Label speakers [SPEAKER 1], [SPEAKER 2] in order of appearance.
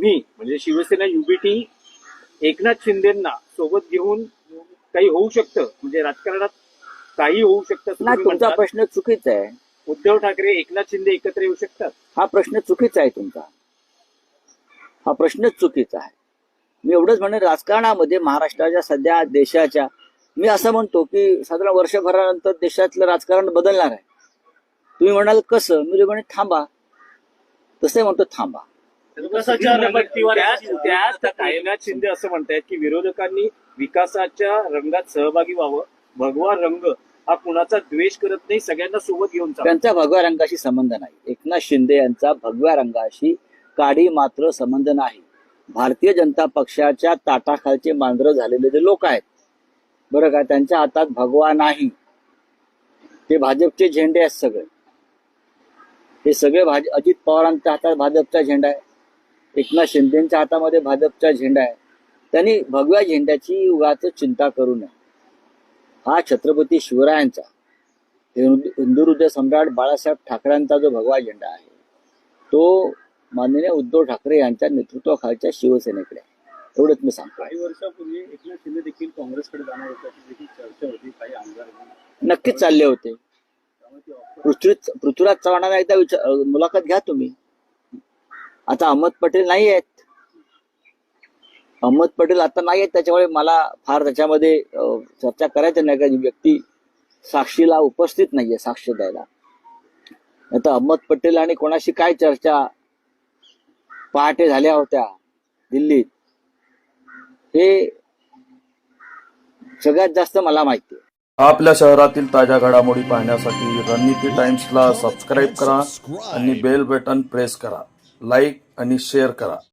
[SPEAKER 1] म्हणजे शिवसेना युबीटी एकनाथ शिंदेना सोबत घेऊन काही होऊ शकतं? म्हणजे राजकारणात काही होऊ शकतं
[SPEAKER 2] नाही
[SPEAKER 1] तुम्ही
[SPEAKER 2] तुमचा. प्रश्न चुकीचा आहे.
[SPEAKER 1] उद्धव ठाकरे एकनाथ शिंदे एकत्र येऊ शकतात?
[SPEAKER 2] हा प्रश्न चुकीचा आहे तुमचा. हा प्रश्नच चुकीचा आहे. मी एवढंच म्हणेन राजकारणामध्ये महाराष्ट्राच्या सध्या देशाच्या मी असं म्हणतो की साधारण वर्षभरानंतर देशातलं राजकारण बदलणार आहे. तुम्ही म्हणाल कसं? मी म्हणे थांबा. तसं म्हणतो थांबा.
[SPEAKER 1] एकनाथ शिंदे असं म्हणतायत की विरोधकांनी विकासाच्या रंगात सहभागी व्हावं. भगवा रंग हा कुणाचा द्वेष करत नाही सगळ्यांना सोबत घेऊन चालतो.
[SPEAKER 2] त्यांचा भगव्या रंगाशी संबंध नाही. एकनाथ शिंदे यांचा भगव्या रंगाशी काडी मात्र संबंध नाही. भारतीय जनता पक्षाच्या ताटाखालचे मांजरं झालेले जे लोक आहेत बरं का त्यांच्या हातात भगवा नाही. ते भाजपचे झेंडे आहेत सगळे. हे सगळे भाज अजित पवारांच्या हातात भाजपचा झेंडा आहे. एकनाथ शिंदेच्या हातामध्ये भाजपचा झेंडा आहे. त्यांनी भगव्या झेंड्याची उगाच चिंता करू नये. हा छत्रपती शिवरायांचा. हिंदू हिंदू हृदय सम्राट बाळासाहेब ठाकरेंचा जो भगवा झेंडा आहे तो माननीय उद्धव ठाकरे यांच्या नेतृत्वाखालच्या शिवसेनेकडे एवढंच मी सांगतो.
[SPEAKER 3] काही वर्षापूर्वी एकनाथ शिंदे देखील काँग्रेसकडे जाणार देखील चर्चा होती काही आमदार
[SPEAKER 2] नक्कीच चालले होते. पृथ्वी पृथ्वीराज चव्हाणांना एकदा विचार मुलाखत घ्या तुम्ही. आता अहमद पटेल नाही आहेत अहमद पटेल आता नाही आहेत त्याच्यामुळे मला फार त्याच्यामध्ये चर्चा करायचं नाही का व्यक्ती साक्षीला उपस्थित नाहीये साक्ष द्यायला. आता अहमद पटेल आणि कोणाशी काय चर्चा? पहाटे झाल्या होत्या दिल्लीत. हे सगळ्यात जास्त मला माहिती आहे.
[SPEAKER 4] आपल्या शहरातील ताज्या घडामोडी पाहण्यासाठी रणनीती टाइम्सला सबस्क्राईब करा आणि बेल बटन प्रेस करा. लाईक आणि शेअर करा.